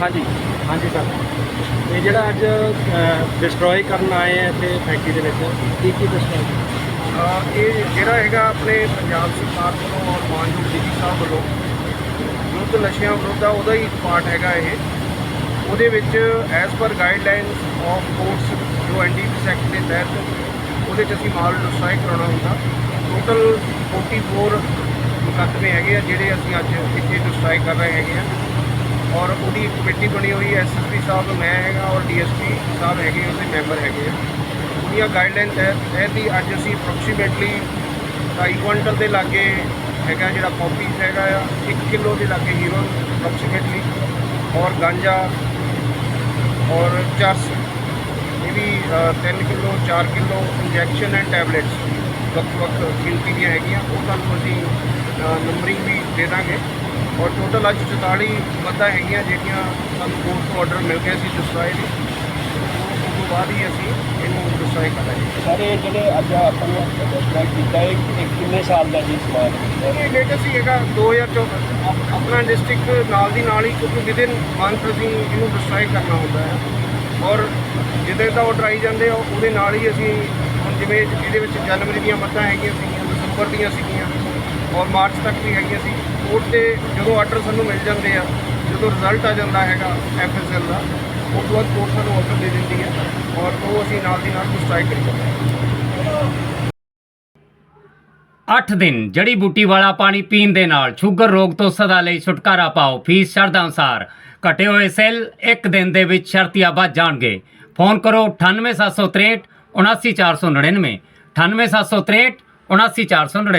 ਹਾਂਜੀ। ਹਾਂਜੀ ਸਰ। ਇਹ ਜਿਹੜਾ ਅੱਜ ਡਿਸਟਰੋਏ ਕਰਨ ਆਏ ਆ ਇੱਥੇ ਫੈਕਟਰੀ ਦੇ ਵਿੱਚ ਕੀ ਕੀ ਡਿਸਟਰੋਏ ਅਹ ਇਹ ਜਿਹੜਾ ਹੈਗਾ ਆਪਣੇ ਪੰਜਾਬ ਸਰਕਾਰ ਵੱਲੋਂ ਔਰ ਮਾਨਯੋਗ ਡੀਜੀ ਸਾਹਿਬ ਵੱਲੋਂ ਯੁੱਧ ਨਸ਼ਿਆਂ ਵਿਰੁੱਧ ਆ, ਉਹਦਾ ਹੀ ਪਾਰਟ ਹੈਗਾ ਇਹ। ਉਹਦੇ ਵਿੱਚ as per guidelines of courts ਜੋ ਐਨਡੀਪੀ ਐਕਟ ਦੇ ਤਹਿਤ ਉਹਦੇ 'ਚ ਅਸੀਂ ਮਾਲ ਡਿਸਟ੍ਰਾਈ ਕਰਾਉਣਾ ਹੁੰਦਾ। ਟੋਟਲ 44 ਮੁਕੱਦਮੇ ਹੈਗੇ ਆ, ਜਿਹੜੇ ਅਸੀਂ ਅੱਜ ਇੱਥੇ ਡਿਸਟ੍ਰਾਈ ਕਰ ਰਹੇ ਹੈਗੇ ਆ। ਔਰ ਉਹਦੀ ਕਮੇਟੀ ਬਣੀ ਹੋਈ ਹੈ ਐਸਐਸਪੀ ਸਾਹਿਬ, ਮੈਂ ਹੈਗਾ ਔਰ ਡੀਐਸਪੀ ਸਾਹਿਬ ਹੈਗੇ, ਉਹਦੇ ਮੈਂਬਰ ਹੈਗੇ ਆ। ਉਹਦੀਆਂ ਗਾਈਡਲਾਈਨ ਤਹਿਤ ਤਹਿਤ ਹੀ ਅੱਜ ਅਸੀਂ ਅਪਰੋਕਸੀਮੇਟਲੀ 2.5 ਕੁਇੰਟਲ ਦੇ ਲਾਗੇ ਹੈਗਾ ਜਿਹੜਾ ਕਾਪੀਜ਼ ਹੈਗਾ ਆ 1 ਕਿਲੋ ਦੇ ਲਾਗੇ ਹੀਰੋ ਅਪਰੋਕਸੀਮੇਟਲੀ ਔਰ ਗਾਂਜਾ, ਔਰ ਚਰਸ। ਇਹ ਵੀ 3 kilo 4 kilo injection and tablets ਵੱਖ ਵੱਖ ਗਿਣਤੀ ਦੀਆਂ ਹੈਗੀਆਂ। ਉਹ ਤੁਹਾਨੂੰ ਅਸੀਂ ਨੰਬਰਿੰਗ ਵੀ ਦੇ ਦਾਂਗੇ। ਔਰ ਟੋਟਲ ਅੱਜ 44 ਮੱਦਾਂ ਹੈਗੀਆਂ ਜਿਹੜੀਆਂ ਸਾਨੂੰ ਕੋਰਟ ਤੋਂ ਆਰਡਰ ਮਿਲ ਗਿਆ ਸੀ ਡਿਸਟ੍ਰਾਏ ਦੇ। ਉਹ ਤੋਂ ਬਾਅਦ ਹੀ ਅਸੀਂ ਇਹਨੂੰ ਡਿਸਟ੍ਰਾਏ ਕਰਾਂਗੇ ਸਾਰੇ ਜਿਹੜੇ ਅੱਜ ਆਪਾਂ ਨੂੰ ਡਿਸਟਰੋਏ ਕੀਤਾ ਹੈ ਇਹ ਕਿੰਨੇ ਸਾਲ ਦਾ ਜੀ ਸਮਾਨ ਇਹ ਲੇਟੈਸਟ ਹੀ ਹੈਗਾ 2014 ਆਪ- ਆਪਣਾ ਡਿਸਟ੍ਰਿਕਟ ਨਾਲ ਦੀ ਨਾਲ ਹੀ ਕਿਉਂਕਿ ਵਿਦਿਨ ਮੰਥ ਅਸੀਂ ਇਹਨੂੰ ਡਿਸਟ੍ਰਾਈ ਕਰਨਾ ਹੁੰਦਾ ਹੈ। ਔਰ ਜਿੱਦੇ ਦਾ ਆਰਡਰ ਆਈ ਜਾਂਦੇ ਆ ਉਹਦੇ ਨਾਲ ਹੀ ਅਸੀਂ ਹੁਣ ਜਿਵੇਂ ਇਹਦੇ ਵਿੱਚ ਜਨਵਰੀ ਦੀਆਂ ਮੱਦਾਂ ਹੈਗੀਆਂ ਸੀਗੀਆਂ ਦਸੰਬਰ ਦੀਆਂ ਸੀਗੀਆਂ ਔਰ ਮਾਰਚ ਤੱਕ ਵੀ ਹੈਗੀਆਂ ਸੀ ਕੋਰਟ ਤੇ ਜਦੋਂ ਆਰਡਰ ਸਾਨੂੰ ਮਿਲ ਜਾਂਦੇ ਆ ਜਦੋਂ ਰਿਜ਼ਲਟ ਆ ਜਾਂਦਾ ਹੈਗਾ ਐਫਐਸਐਲ ਦਾ ਉਸ ਤੋਂ ਬਾਅਦ ਕੋਰਟ ਸਾਨੂੰ ਆਰਡਰ ਦੇ ਦਿੰਦੀ ਹੈ ਔਰ ਉਹ ਅਸੀਂ ਨਾਲ ਦੀ ਨਾਲ ਡਿਸਟ੍ਰਾਈ ਕਰੀ ਜਾਂਦੇ ਹਾਂ। 8 ਦਿਨ ਜੜੀ ਬੂਟੀ ਵਾਲਾ ਪਾਣੀ ਪੀਣ ਦੇ ਨਾਲ ਸ਼ੂਗਰ ਰੋਗ ਤੋਂ ਸਦਾ ਲਈ ਛੁਟਕਾਰਾ ਪਾਓ, ਫੀਸ ਸ਼ਰਧਾ ਅਨੁਸਾਰ। ਘਟੇ ਹੋਏ ਸੈੱਲ ਇੱਕ ਦਿਨ ਦੇ ਵਿੱਚ ਸ਼ਰਤੀਆ ਵੱਧ ਜਾਣਗੇ। ਫੋਨ ਕਰੋ 98763 79499 98763 79499